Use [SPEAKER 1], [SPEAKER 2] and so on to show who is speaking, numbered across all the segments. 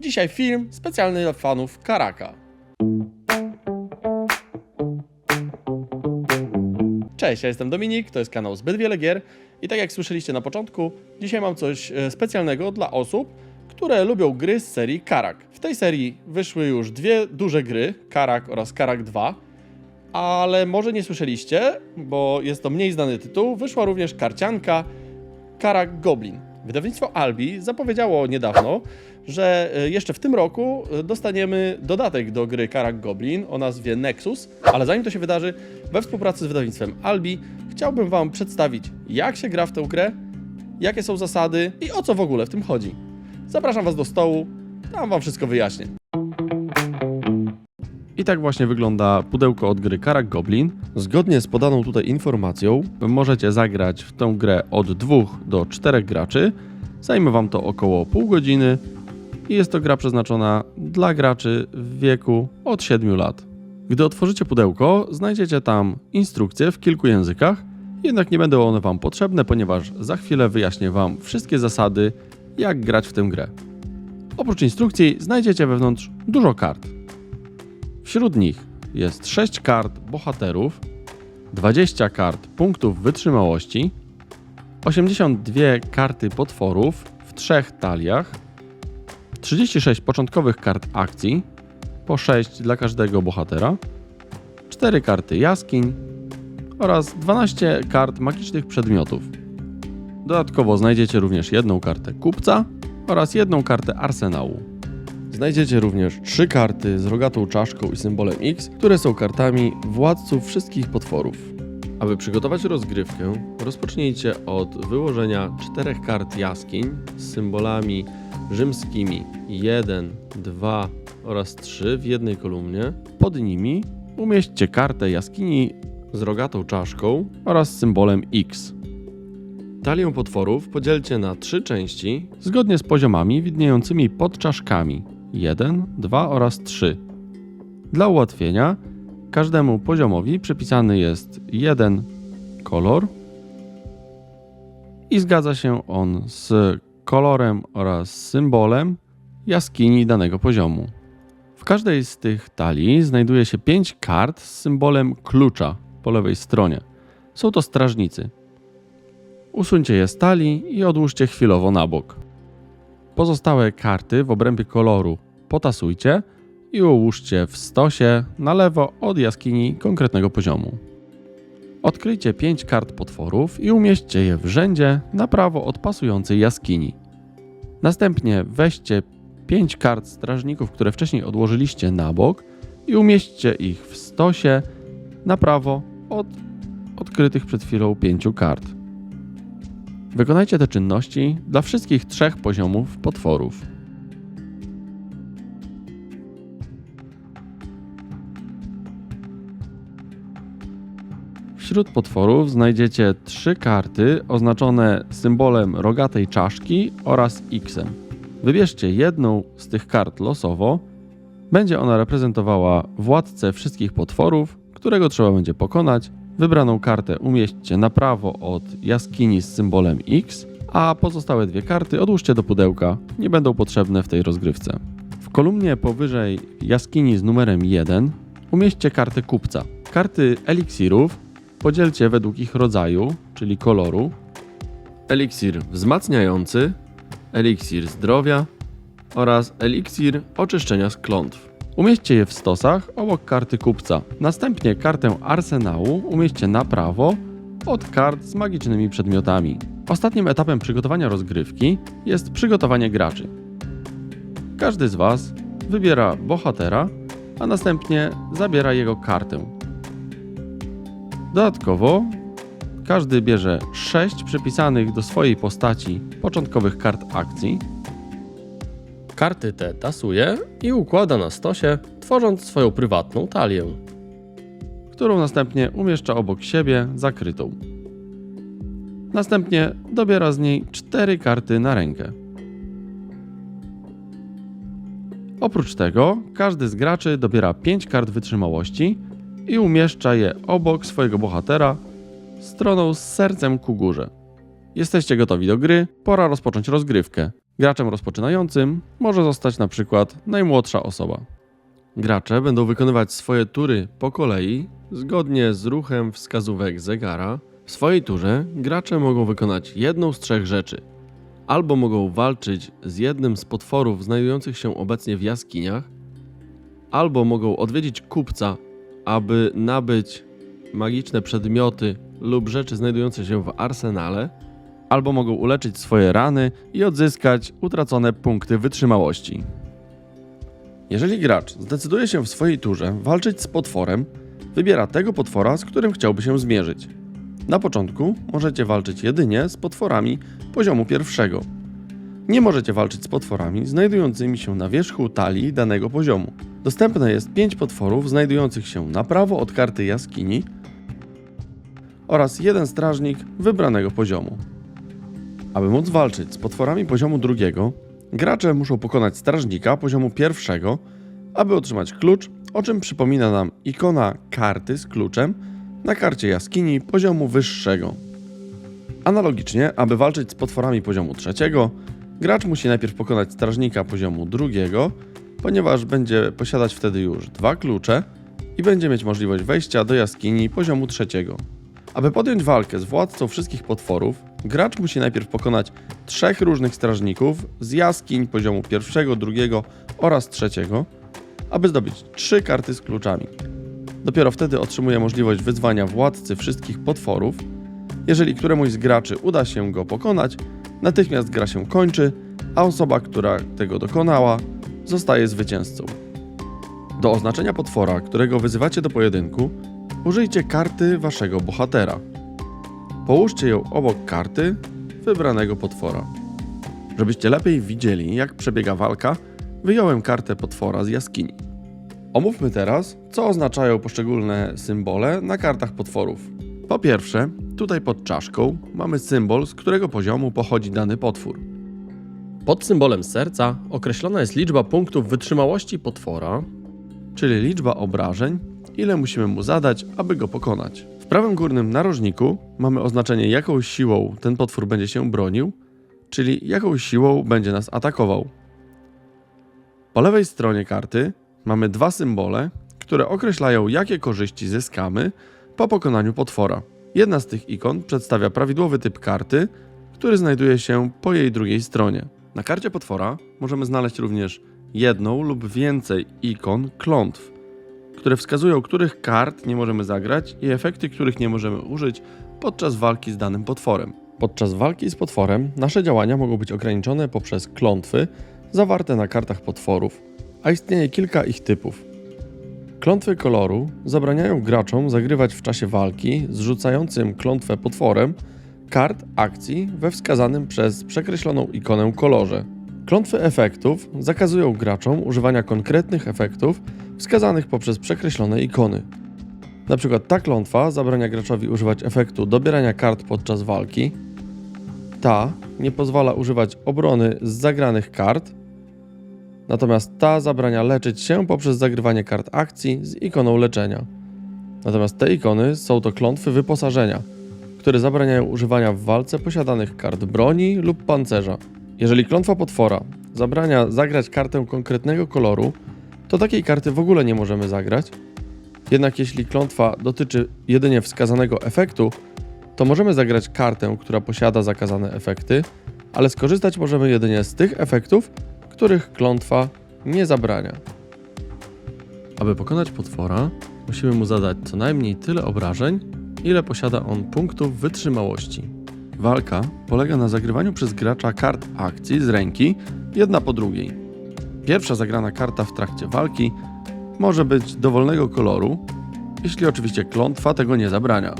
[SPEAKER 1] Dzisiaj film specjalny dla fanów Karaka. Cześć, ja jestem Dominik, to jest kanał Zbyt Wiele Gier i tak jak słyszeliście na początku, dzisiaj mam coś e, specjalnego dla osób, które lubią gry z serii Karak. W tej serii wyszły już dwie duże gry, Karak oraz Karak 2, ale może nie słyszeliście, bo jest to mniej znany tytuł, wyszła również karcianka Karak Goblin. Wydawnictwo Albi zapowiedziało niedawno, że e, jeszcze w tym roku e, dostaniemy dodatek do gry Karak Goblin o nazwie Nexus, ale zanim to się wydarzy, we współpracy z wydawnictwem Albi chciałbym Wam przedstawić, jak się gra w tę grę, jakie są zasady i o co w ogóle w tym chodzi. Zapraszam Was do stołu, tam Wam wszystko wyjaśnię. I tak właśnie wygląda pudełko od gry Karak Goblin. Zgodnie z podaną tutaj informacją, możecie zagrać w tę grę od 2 do 4 graczy. Zajmie Wam to około pół godziny i jest to gra przeznaczona dla graczy w wieku od 7 lat. Gdy otworzycie pudełko, znajdziecie tam instrukcje w kilku językach, jednak nie będą one Wam potrzebne, ponieważ za chwilę wyjaśnię Wam wszystkie zasady, jak grać w tę grę. Oprócz instrukcji znajdziecie wewnątrz dużo kart. Wśród nich jest 6 kart bohaterów, 20 kart punktów wytrzymałości, 82 karty potworów w trzech taliach, 36 początkowych kart akcji, po 6 dla każdego bohatera, 4 karty jaskiń oraz 12 kart magicznych przedmiotów. Dodatkowo znajdziecie również jedną kartę kupca oraz jedną kartę arsenału. Znajdziecie również trzy karty z rogatą czaszką i symbolem X, które są kartami władców wszystkich potworów. Aby przygotować rozgrywkę, rozpocznijcie od wyłożenia czterech kart jaskiń z symbolami rzymskimi 1, 2 oraz 3 w jednej kolumnie. Pod nimi umieśćcie kartę jaskini z rogatą czaszką oraz symbolem X. Talię potworów podzielcie na trzy części zgodnie z poziomami widniejącymi pod czaszkami 1, 2 oraz 3. Dla ułatwienia każdemu poziomowi przypisany jest jeden kolor i zgadza się on z kolorem oraz symbolem jaskini danego poziomu. W każdej z tych talii znajduje się 5 kart z symbolem klucza po lewej stronie. Są to strażnicy. Usuńcie je z talii i odłóżcie chwilowo na bok. Pozostałe karty w obrębie koloru potasujcie i ułóżcie w stosie na lewo od jaskini konkretnego poziomu. Odkryjcie 5 kart potworów i umieśćcie je w rzędzie na prawo od pasującej jaskini. Następnie weźcie 5 kart strażników, które wcześniej odłożyliście na bok i umieśćcie ich w stosie na prawo od odkrytych przed chwilą 5 kart. Wykonajcie te czynności dla wszystkich trzech poziomów potworów. Wśród potworów znajdziecie trzy karty oznaczone symbolem rogatej czaszki oraz X-em. Wybierzcie jedną z tych kart losowo. Będzie ona reprezentowała władcę wszystkich potworów, którego trzeba będzie pokonać. Wybraną kartę umieśćcie na prawo od jaskini z symbolem X, a pozostałe dwie karty odłóżcie do pudełka, nie będą potrzebne w tej rozgrywce. W kolumnie powyżej jaskini z numerem 1 umieśćcie kartę kupca. Karty eliksirów podzielcie według ich rodzaju, czyli koloru. Eliksir wzmacniający, eliksir zdrowia oraz eliksir oczyszczenia z klątw. Umieśćcie je w stosach obok karty kupca. Następnie kartę arsenału umieśćcie na prawo od kart z magicznymi przedmiotami. Ostatnim etapem przygotowania rozgrywki jest przygotowanie graczy. Każdy z Was wybiera bohatera, a następnie zabiera jego kartę. Dodatkowo każdy bierze 6 przypisanych do swojej postaci początkowych kart akcji. Karty te tasuje i układa na stosie, tworząc swoją prywatną talię, którą następnie umieszcza obok siebie zakrytą. Następnie dobiera z niej 4 karty na rękę. Oprócz tego, każdy z graczy dobiera 5 kart wytrzymałości i umieszcza je obok swojego bohatera stroną z sercem ku górze. Jesteście gotowi do gry, pora rozpocząć rozgrywkę. Graczem rozpoczynającym może zostać na przykład najmłodsza osoba. Gracze będą wykonywać swoje tury po kolei, zgodnie z ruchem wskazówek zegara. W swojej turze gracze mogą wykonać jedną z trzech rzeczy. Albo mogą walczyć z jednym z potworów znajdujących się obecnie w jaskiniach, albo mogą odwiedzić kupca, aby nabyć magiczne przedmioty lub rzeczy znajdujące się w arsenale, albo mogą uleczyć swoje rany i odzyskać utracone punkty wytrzymałości. Jeżeli gracz zdecyduje się w swojej turze walczyć z potworem, wybiera tego potwora, z którym chciałby się zmierzyć. Na początku możecie walczyć jedynie z potworami poziomu pierwszego. Nie możecie walczyć z potworami znajdującymi się na wierzchu talii danego poziomu. Dostępne jest 5 potworów znajdujących się na prawo od karty jaskini oraz jeden strażnik wybranego poziomu. Aby móc walczyć z potworami poziomu drugiego, gracze muszą pokonać strażnika poziomu pierwszego, aby otrzymać klucz, o czym przypomina nam ikona karty z kluczem na karcie jaskini poziomu wyższego. Analogicznie, aby walczyć z potworami poziomu trzeciego, gracz musi najpierw pokonać strażnika poziomu drugiego, ponieważ będzie posiadać wtedy już dwa klucze i będzie mieć możliwość wejścia do jaskini poziomu trzeciego. Aby podjąć walkę z władcą wszystkich potworów, gracz musi najpierw pokonać trzech różnych strażników z jaskiń poziomu pierwszego, drugiego oraz trzeciego, aby zdobyć trzy karty z kluczami. Dopiero wtedy otrzymuje możliwość wyzwania władcy wszystkich potworów. Jeżeli któremuś z graczy uda się go pokonać, natychmiast gra się kończy, a osoba, która tego dokonała, zostaje zwycięzcą. Do oznaczenia potwora, którego wyzywacie do pojedynku, użyjcie karty waszego bohatera. Połóżcie ją obok karty wybranego potwora. Żebyście lepiej widzieli, jak przebiega walka, wyjąłem kartę potwora z jaskini. Omówmy teraz, co oznaczają poszczególne symbole na kartach potworów. Po pierwsze, tutaj pod czaszką mamy symbol, z którego poziomu pochodzi dany potwór. Pod symbolem serca określona jest liczba punktów wytrzymałości potwora, czyli liczba obrażeń, ile musimy mu zadać, aby go pokonać. Prawym górnym narożniku mamy oznaczenie, jaką siłą ten potwór będzie się bronił, czyli jaką siłą będzie nas atakował. Po lewej stronie karty mamy dwa symbole, które określają, jakie korzyści zyskamy po pokonaniu potwora. Jedna z tych ikon przedstawia prawidłowy typ karty, który znajduje się po jej drugiej stronie. Na karcie potwora możemy znaleźć również jedną lub więcej ikon klątw, które wskazują, których kart nie możemy zagrać i efekty, których nie możemy użyć podczas walki z danym potworem. Podczas walki z potworem nasze działania mogą być ograniczone poprzez klątwy zawarte na kartach potworów, a istnieje kilka ich typów. Klątwy koloru zabraniają graczom zagrywać w czasie walki z rzucającym klątwę potworem kart akcji we wskazanym przez przekreśloną ikonę kolorze. Klątwy efektów zakazują graczom używania konkretnych efektów wskazanych poprzez przekreślone ikony. Na przykład ta klątwa zabrania graczowi używać efektu dobierania kart podczas walki. Ta nie pozwala używać obrony z zagranych kart. Natomiast ta zabrania leczyć się poprzez zagrywanie kart akcji z ikoną leczenia. Natomiast te ikony są to klątwy wyposażenia, które zabraniają używania w walce posiadanych kart broni lub pancerza. Jeżeli klątwa potwora zabrania zagrać kartę konkretnego koloru, to takiej karty w ogóle nie możemy zagrać. Jednak jeśli klątwa dotyczy jedynie wskazanego efektu, to możemy zagrać kartę, która posiada zakazane efekty, ale skorzystać możemy jedynie z tych efektów, których klątwa nie zabrania. Aby pokonać potwora, musimy mu zadać co najmniej tyle obrażeń, ile posiada on punktów wytrzymałości. Walka polega na zagrywaniu przez gracza kart akcji z ręki, jedna po drugiej. Pierwsza zagrana karta w trakcie walki może być dowolnego koloru, jeśli oczywiście klątwa tego nie zabrania.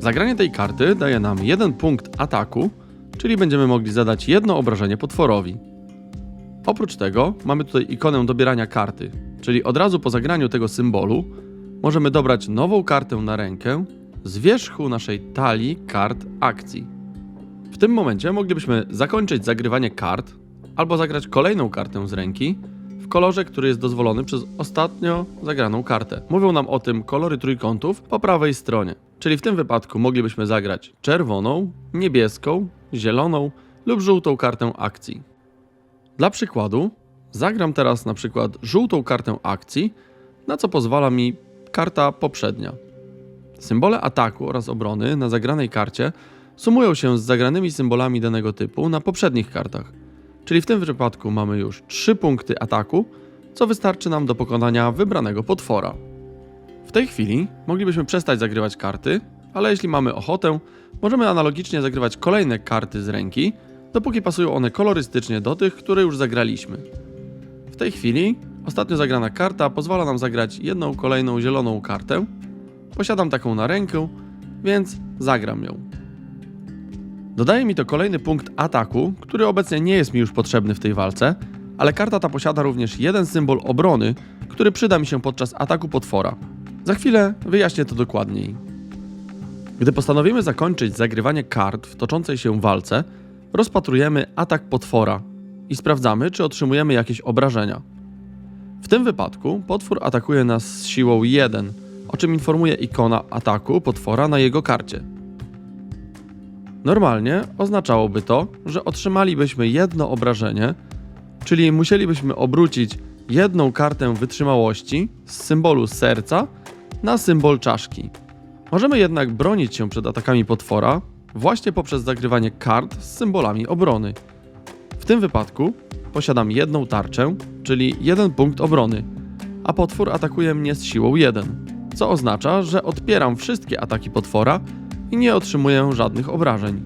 [SPEAKER 1] Zagranie tej karty daje nam jeden punkt ataku, czyli będziemy mogli zadać jedno obrażenie potworowi. Oprócz tego mamy tutaj ikonę dobierania karty, czyli od razu po zagraniu tego symbolu możemy dobrać nową kartę na rękę z wierzchu naszej talii kart akcji. W tym momencie moglibyśmy zakończyć zagrywanie kart albo zagrać kolejną kartę z ręki w kolorze, który jest dozwolony przez ostatnio zagraną kartę. Mówią nam o tym kolory trójkątów po prawej stronie. Czyli w tym wypadku moglibyśmy zagrać czerwoną, niebieską, zieloną lub żółtą kartę akcji. Dla przykładu, zagram teraz na przykład żółtą kartę akcji, na co pozwala mi karta poprzednia. Symbole ataku oraz obrony na zagranej karcie sumują się z zagranymi symbolami danego typu na poprzednich kartach. Czyli w tym wypadku mamy już 3 punkty ataku, co wystarczy nam do pokonania wybranego potwora. W tej chwili moglibyśmy przestać zagrywać karty, ale jeśli mamy ochotę, możemy analogicznie zagrywać kolejne karty z ręki, dopóki pasują one kolorystycznie do tych, które już zagraliśmy. W tej chwili ostatnio zagrana karta pozwala nam zagrać jedną kolejną zieloną kartę. Posiadam taką na rękę, więc zagram ją. Dodaje mi to kolejny punkt ataku, który obecnie nie jest mi już potrzebny w tej walce, ale karta ta posiada również jeden symbol obrony, który przyda mi się podczas ataku potwora. Za chwilę wyjaśnię to dokładniej. Gdy postanowimy zakończyć zagrywanie kart w toczącej się walce, rozpatrujemy atak potwora i sprawdzamy, czy otrzymujemy jakieś obrażenia. W tym wypadku potwór atakuje nas z siłą 1, o czym informuje ikona ataku potwora na jego karcie. Normalnie oznaczałoby to, że otrzymalibyśmy jedno obrażenie, czyli musielibyśmy obrócić jedną kartę wytrzymałości z symbolu serca na symbol czaszki. Możemy jednak bronić się przed atakami potwora właśnie poprzez zagrywanie kart z symbolami obrony. W tym wypadku posiadam jedną tarczę, czyli jeden punkt obrony, a potwór atakuje mnie z siłą 1, co oznacza, że odpieram wszystkie ataki potwora i nie otrzymuję żadnych obrażeń.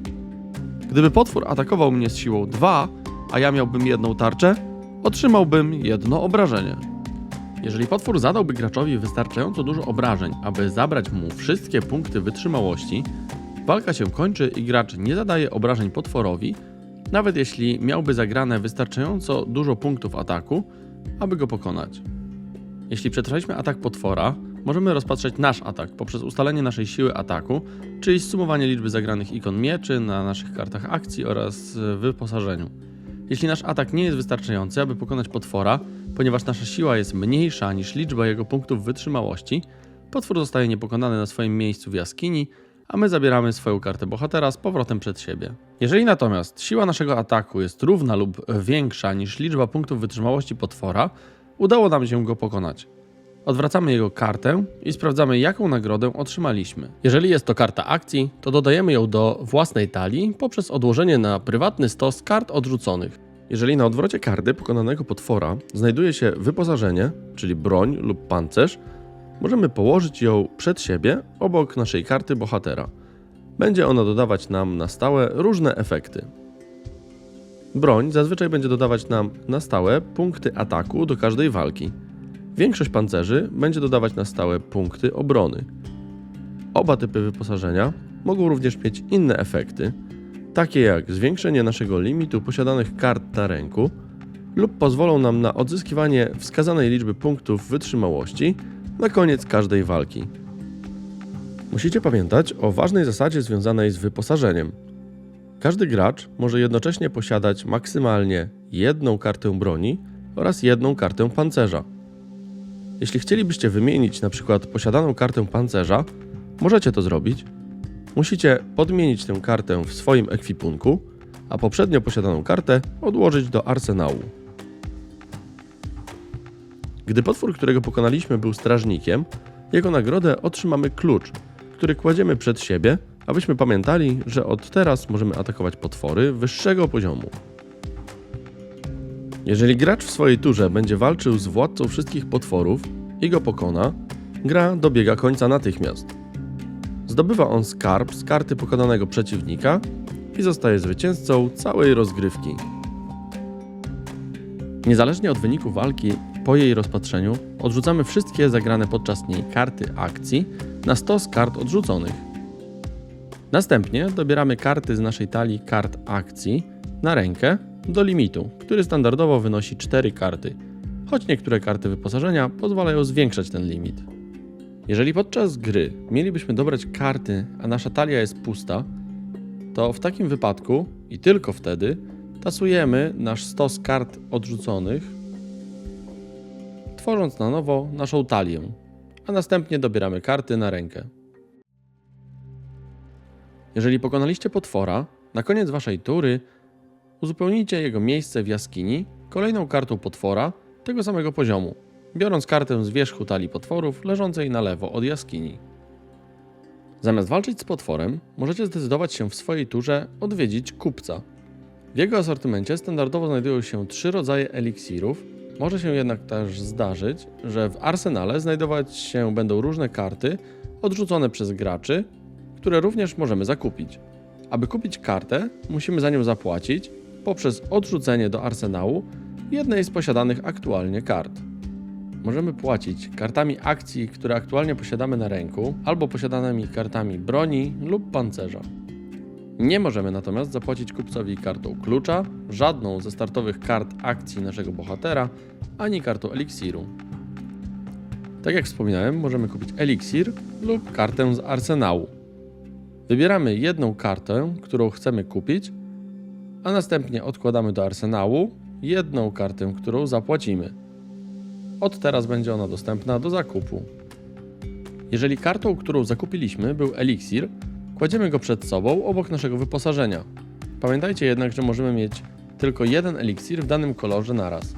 [SPEAKER 1] Gdyby potwór atakował mnie z siłą 2, a ja miałbym jedną tarczę, otrzymałbym jedno obrażenie. Jeżeli potwór zadałby graczowi wystarczająco dużo obrażeń, aby zabrać mu wszystkie punkty wytrzymałości, walka się kończy i gracz nie zadaje obrażeń potworowi, nawet jeśli miałby zagrane wystarczająco dużo punktów ataku, aby go pokonać. Jeśli przetrwaliśmy atak potwora, możemy rozpatrzeć nasz atak poprzez ustalenie naszej siły ataku, czyli zsumowanie liczby zagranych ikon mieczy na naszych kartach akcji oraz wyposażeniu. Jeśli nasz atak nie jest wystarczający, aby pokonać potwora, ponieważ nasza siła jest mniejsza niż liczba jego punktów wytrzymałości, potwór zostaje niepokonany na swoim miejscu w jaskini, a my zabieramy swoją kartę bohatera z powrotem przed siebie. Jeżeli natomiast siła naszego ataku jest równa lub większa niż liczba punktów wytrzymałości potwora, udało nam się go pokonać. Odwracamy jego kartę i sprawdzamy, jaką nagrodę otrzymaliśmy. Jeżeli jest to karta akcji, to dodajemy ją do własnej talii poprzez odłożenie na prywatny stos kart odrzuconych. Jeżeli na odwrocie karty pokonanego potwora znajduje się wyposażenie, czyli broń lub pancerz, możemy położyć ją przed siebie obok naszej karty bohatera. Będzie ona dodawać nam na stałe różne efekty. Broń zazwyczaj będzie dodawać nam na stałe punkty ataku do każdej walki. Większość pancerzy będzie dodawać na stałe punkty obrony. Oba typy wyposażenia mogą również mieć inne efekty, takie jak zwiększenie naszego limitu posiadanych kart na ręku lub pozwolą nam na odzyskiwanie wskazanej liczby punktów wytrzymałości na koniec każdej walki. Musicie pamiętać o ważnej zasadzie związanej z wyposażeniem. Każdy gracz może jednocześnie posiadać maksymalnie jedną kartę broni oraz jedną kartę pancerza. Jeśli chcielibyście wymienić na przykład posiadaną kartę pancerza, możecie to zrobić. Musicie podmienić tę kartę w swoim ekwipunku, a poprzednio posiadaną kartę odłożyć do arsenału. Gdy potwór, którego pokonaliśmy, był strażnikiem, jego nagrodę otrzymamy klucz, który kładziemy przed siebie, abyśmy pamiętali, że od teraz możemy atakować potwory wyższego poziomu. Jeżeli gracz w swojej turze będzie walczył z władcą wszystkich potworów i go pokona, gra dobiega końca natychmiast. Zdobywa on skarb z karty pokonanego przeciwnika i zostaje zwycięzcą całej rozgrywki. Niezależnie od wyniku walki, po jej rozpatrzeniu odrzucamy wszystkie zagrane podczas niej karty akcji na stos kart odrzuconych. Następnie dobieramy karty z naszej talii kart akcji na rękę do limitu, który standardowo wynosi 4 karty, choć niektóre karty wyposażenia pozwalają zwiększać ten limit. Jeżeli podczas gry mielibyśmy dobrać karty, a nasza talia jest pusta, to w takim wypadku i tylko wtedy tasujemy nasz stos kart odrzuconych, tworząc na nowo naszą talię, a następnie dobieramy karty na rękę. Jeżeli pokonaliście potwora, na koniec waszej tury uzupełnijcie jego miejsce w jaskini kolejną kartą potwora tego samego poziomu, biorąc kartę z wierzchu talii potworów leżącej na lewo od jaskini. Zamiast walczyć z potworem, możecie zdecydować się w swojej turze odwiedzić kupca. W jego asortymencie standardowo znajdują się trzy rodzaje eliksirów. Może się jednak też zdarzyć, że w arsenale znajdować się będą różne karty odrzucone przez graczy, które również możemy zakupić. Aby kupić kartę, musimy za nią zapłacić poprzez odrzucenie do arsenału jednej z posiadanych aktualnie kart. Możemy płacić kartami akcji, które aktualnie posiadamy na ręku, albo posiadanymi kartami broni lub pancerza. Nie możemy natomiast zapłacić kupcowi kartą klucza, żadną ze startowych kart akcji naszego bohatera, ani kartą eliksiru. Tak jak wspominałem, możemy kupić eliksir lub kartę z arsenału. Wybieramy jedną kartę, którą chcemy kupić, a następnie odkładamy do arsenału jedną kartę, którą zapłacimy. Od teraz będzie ona dostępna do zakupu. Jeżeli kartą, którą zakupiliśmy, był eliksir, kładziemy go przed sobą obok naszego wyposażenia. Pamiętajcie jednak, że możemy mieć tylko jeden eliksir w danym kolorze naraz.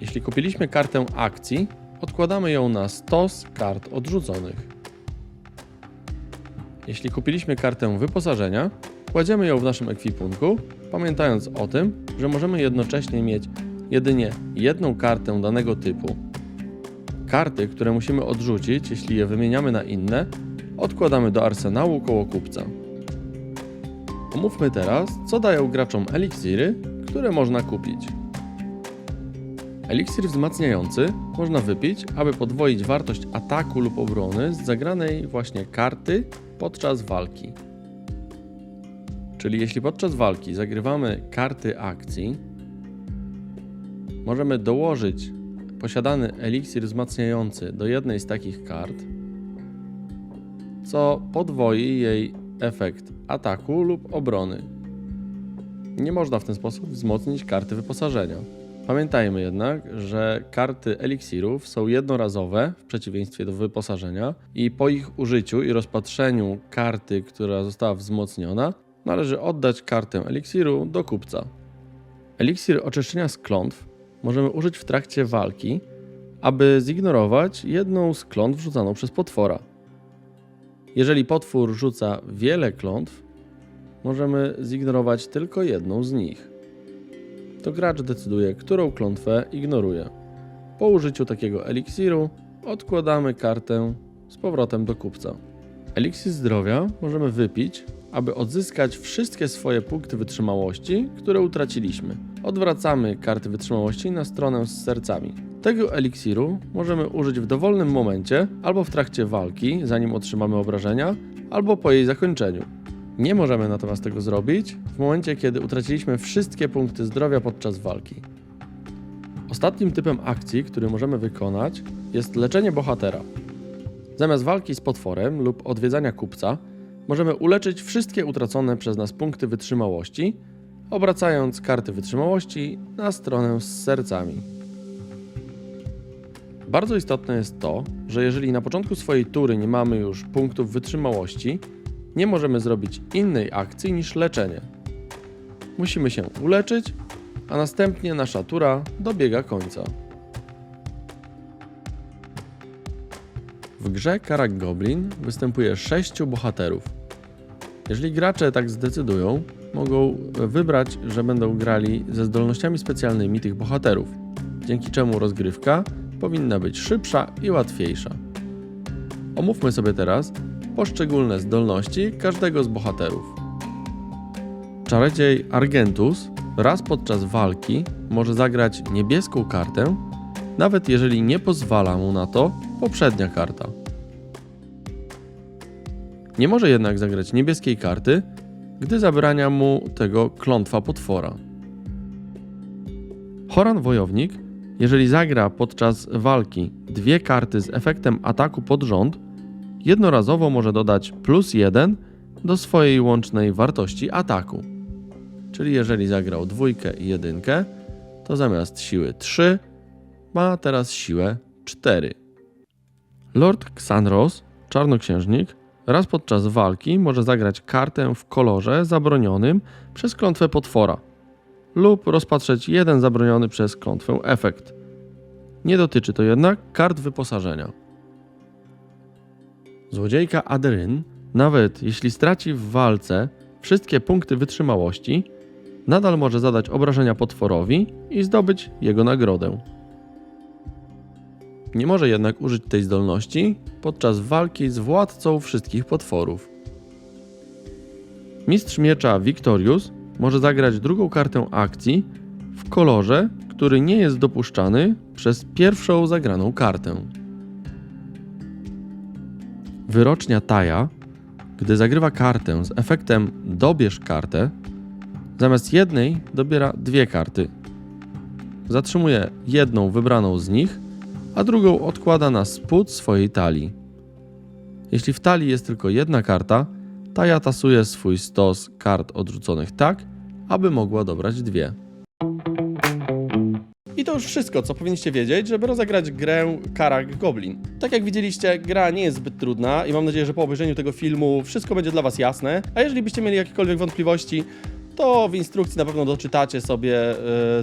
[SPEAKER 1] Jeśli kupiliśmy kartę akcji, odkładamy ją na stos kart odrzuconych. Jeśli kupiliśmy kartę wyposażenia, kładziemy ją w naszym ekwipunku, pamiętając o tym, że możemy jednocześnie mieć jedynie jedną kartę danego typu. Karty, które musimy odrzucić, jeśli je wymieniamy na inne, odkładamy do arsenału koło kupca. Omówmy teraz, co dają graczom eliksiry, które można kupić. Eliksir wzmacniający można wypić, aby podwoić wartość ataku lub obrony z zagranej właśnie karty podczas walki. Czyli jeśli podczas walki zagrywamy karty akcji, możemy dołożyć posiadany eliksir wzmacniający do jednej z takich kart, co podwoi jej efekt ataku lub obrony. Nie można w ten sposób wzmocnić karty wyposażenia. Pamiętajmy jednak, że karty eliksirów są jednorazowe w przeciwieństwie do wyposażenia i po ich użyciu i rozpatrzeniu karty, która została wzmocniona, należy oddać kartę eliksiru do kupca. Eliksir oczyszczenia z klątw możemy użyć w trakcie walki, aby zignorować jedną z klątw rzucaną przez potwora. Jeżeli potwór rzuca wiele klątw, możemy zignorować tylko jedną z nich. To gracz decyduje, którą klątwę ignoruje. Po użyciu takiego eliksiru odkładamy kartę z powrotem do kupca. Eliksir zdrowia możemy wypić, aby odzyskać wszystkie swoje punkty wytrzymałości, które utraciliśmy. Odwracamy karty wytrzymałości na stronę z sercami. Tego eliksiru możemy użyć w dowolnym momencie, albo w trakcie walki, zanim otrzymamy obrażenia, albo po jej zakończeniu. Nie możemy natomiast tego zrobić w momencie, kiedy utraciliśmy wszystkie punkty zdrowia podczas walki. Ostatnim typem akcji, który możemy wykonać, jest leczenie bohatera. Zamiast walki z potworem lub odwiedzania kupca, możemy uleczyć wszystkie utracone przez nas punkty wytrzymałości, obracając karty wytrzymałości na stronę z sercami. Bardzo istotne jest to, że jeżeli na początku swojej tury nie mamy już punktów wytrzymałości, nie możemy zrobić innej akcji niż leczenie. Musimy się uleczyć, a następnie nasza tura dobiega końca. W grze Karak Goblin występuje sześciu bohaterów. Jeżeli gracze tak zdecydują, mogą wybrać, że będą grali ze zdolnościami specjalnymi tych bohaterów, dzięki czemu rozgrywka powinna być szybsza i łatwiejsza. Omówmy sobie teraz poszczególne zdolności każdego z bohaterów. Czarodziej Argentus raz podczas walki może zagrać niebieską kartę, nawet jeżeli nie pozwala mu na to poprzednia karta. Nie może jednak zagrać niebieskiej karty, gdy zabrania mu tego klątwa potwora. Horan Wojownik, jeżeli zagra podczas walki dwie karty z efektem ataku pod rząd, jednorazowo może dodać plus 1 do swojej łącznej wartości ataku. Czyli jeżeli zagrał dwójkę i jedynkę, to zamiast siły 3 ma teraz siłę 4. Lord Xanros, czarnoksiężnik, Raz podczas walki może zagrać kartę w kolorze zabronionym przez klątwę potwora lub rozpatrzeć jeden zabroniony przez klątwę efekt. Nie dotyczy to jednak kart wyposażenia. Złodziejka Aderyn, nawet jeśli straci w walce wszystkie punkty wytrzymałości, nadal może zadać obrażenia potworowi i zdobyć jego nagrodę. Nie może jednak użyć tej zdolności podczas walki z władcą wszystkich potworów. Mistrz miecza Victorius może zagrać drugą kartę akcji w kolorze, który nie jest dopuszczany przez pierwszą zagraną kartę. Wyrocznia Taja, gdy zagrywa kartę z efektem dobierz kartę, zamiast jednej dobiera dwie karty. Zatrzymuje jedną wybraną z nich, a drugą odkłada na spód swojej talii. Jeśli w talii jest tylko jedna karta, Taja tasuje swój stos kart odrzuconych tak, aby mogła dobrać dwie. I to już wszystko, co powinniście wiedzieć, żeby rozegrać grę Karak Goblin. Tak jak widzieliście, gra nie jest zbyt trudna i mam nadzieję, że po obejrzeniu tego filmu wszystko będzie dla Was jasne. A jeżeli byście mieli jakiekolwiek wątpliwości, to w instrukcji na pewno doczytacie sobie e,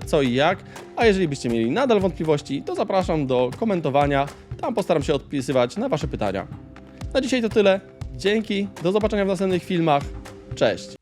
[SPEAKER 1] co i jak. A jeżeli byście mieli nadal wątpliwości, to zapraszam do komentowania. Tam postaram się odpisywać na Wasze pytania. Na dzisiaj to tyle. Dzięki, do zobaczenia w następnych filmach. Cześć!